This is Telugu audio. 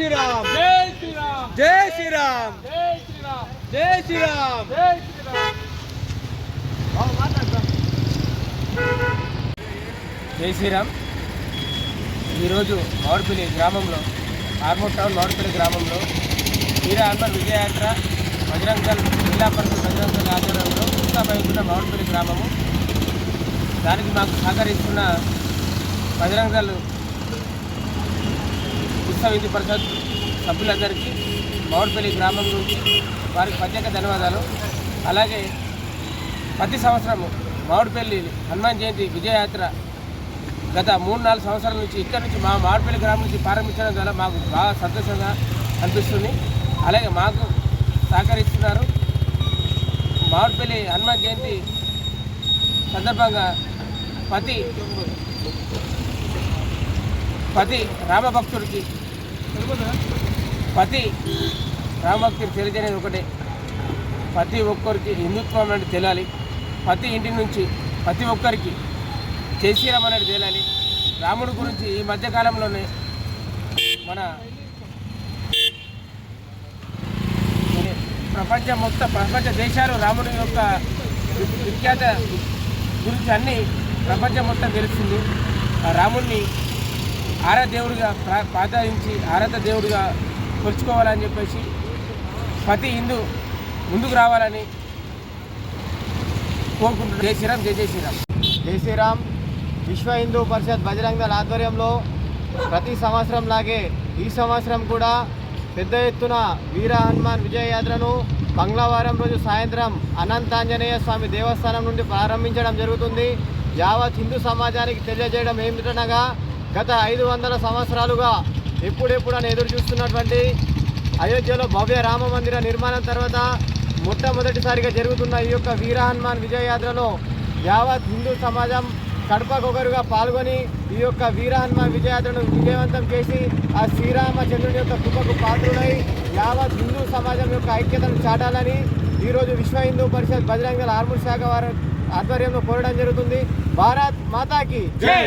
శ్రీరామ్ జై శ్రీరామ్ జై శ్రీరామ్ జై శ్రీరామ్ జై శ్రీరామ్ జై శ్రీరామ్ జై శ్రీరామ్ ఈరోజు మామిడిపల్లి గ్రామంలో ఆర్మూర్ టౌన్ మామిడిపల్లి గ్రామంలో వీర హనుమాన్ విజయయాత్ర బజరంగ్ దళ్ జిల్లా పరిషత్ బజరంగ్ దళ్ ఆధ్వర్యంలో ఉత్సాహమవుతున్న మామిడిపల్లి గ్రామము. దానికి మాకు సహకరిస్తున్న బజరంగ్ సమితి పరిషత్ సభ్యులందరికీ మామిడిపల్లి గ్రామం నుంచి వారికి ప్రత్యేక ధన్యవాదాలు. అలాగే ప్రతి సంవత్సరము మామిడిపల్లి హనుమాన్ జయంతి విజయయాత్ర గత మూడు నాలుగు సంవత్సరాల నుంచి ఇక్కడ నుంచి మా మామిడిపల్లి గ్రామం నుంచి ప్రారంభించడం ద్వారా మాకు బాగా సంతోషంగా అనిపిస్తుంది. అలాగే మాకు సహకరిస్తున్నారు. మామిడిపల్లి హనుమాన్ జయంతి సందర్భంగా ప్రతి ప్రతి రామభక్తుడికి ప్రతి రామభక్తికి తెలియజేయడం ఒకటే. ప్రతి ఒక్కరికి హిందుత్వం అనేది తెలియాలి. ప్రతి ఇంటి నుంచి ప్రతి ఒక్కరికి జై అనేది తేలాలి రాముడి గురించి ఈ మధ్యకాలంలోనే మన ప్రపంచం మొత్తం ప్రపంచ దేశాలు రాముడి యొక్క విఖ్యాత గురించి అన్నీ ప్రపంచం మొత్తం తెలుస్తుంది. ఆ రాముడిని ఆరాధ దేవుడిగా ప్రార్థించి ఆరాధ దేవుడిగా కొలుచుకోవాలని చెప్పేసి ప్రతి హిందూ ముందుకు రావాలని కోరుకుంటున్నాను. జై శ్రీరామ్ జై జై శ్రీరామ్. జై శ్రీరామ్. విశ్వ హిందూ పరిషత్ బజరంగ దళ ఆధ్వర్యంలో ప్రతి సంవత్సరం లాగే ఈ సంవత్సరం కూడా పెద్ద ఎత్తున వీర హనుమాన్ విజయయాత్రను మంగళవారం రోజు సాయంత్రం అనంతాంజనేయ స్వామి దేవస్థానం నుండి ప్రారంభించడం జరుగుతుంది. యావత్ హిందూ సమాజానికి తెలియజేయడం ఏమిటనగా గత ఐదు వందల సంవత్సరాలుగా ఎప్పుడెప్పుడని ఎదురు చూస్తున్నటువంటి అయోధ్యలో భవ్య రామ మందిర నిర్మాణం తర్వాత మొట్టమొదటిసారిగా జరుగుతున్న ఈ యొక్క వీరహనుమాన్ విజయయాత్రలో యావత్ హిందూ సమాజం కడపకొకరుగా పాల్గొని ఈ యొక్క వీరహనుమాన్ విజయయాత్రను విజయవంతం చేసి ఆ శ్రీరామచంద్రుని యొక్క కృపకు పాత్రులై యావత్ హిందూ సమాజం యొక్క ఐక్యతను చాటాలని ఈరోజు విశ్వ హిందూ పరిషత్ బజరంగల ఆర్మూర్ శాఖ వారి ఆధ్వర్యంలో కోరడం జరుగుతుంది. భారత్ మాతాకి జై!